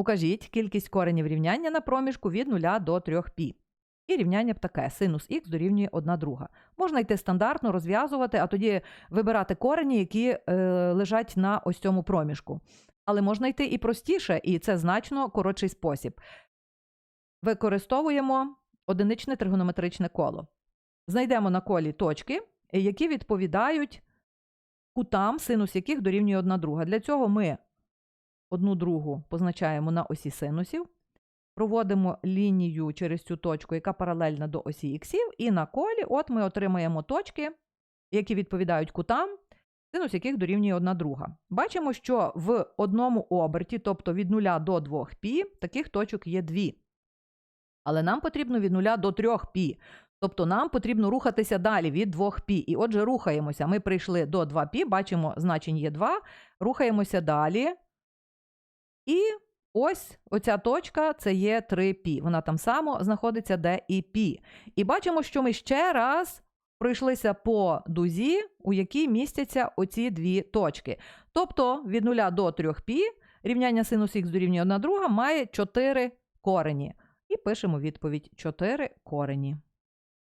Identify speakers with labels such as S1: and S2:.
S1: Укажіть кількість коренів рівняння на проміжку від 0 до 3π. І рівняння б таке: синус х дорівнює 1 друга. Можна йти стандартно, розв'язувати, а тоді вибирати корені, які е, лежать на ось цьому проміжку. Але можна йти і простіше, і це значно коротший спосіб. Використовуємо одиничне тригонометричне коло. Знайдемо на колі точки, які відповідають кутам, синус яких дорівнює одна друга. Для цього ми Одну другу позначаємо на осі синусів. Проводимо лінію через цю точку, яка паралельна до осі іксів, і на колі от ми отримаємо точки, які відповідають кутам, синус яких дорівнює одна друга. Бачимо, що в одному оберті, тобто від 0 до 2 пі, таких точок є дві. Але нам потрібно від 0 до 3 пі. Тобто нам потрібно рухатися далі від 2 пі. І отже, рухаємося. Ми прийшли до 2 пі, бачимо, значень є 2, рухаємося далі. І ось оця точка це є 3π. Вона там само знаходиться, де і π. І бачимо, що ми ще раз пройшлися по дузі, у якій містяться оці дві точки. Тобто від 0 до 3π рівняння синус х дорівнює 1 друга має 4 корені. І пишемо відповідь 4 корені.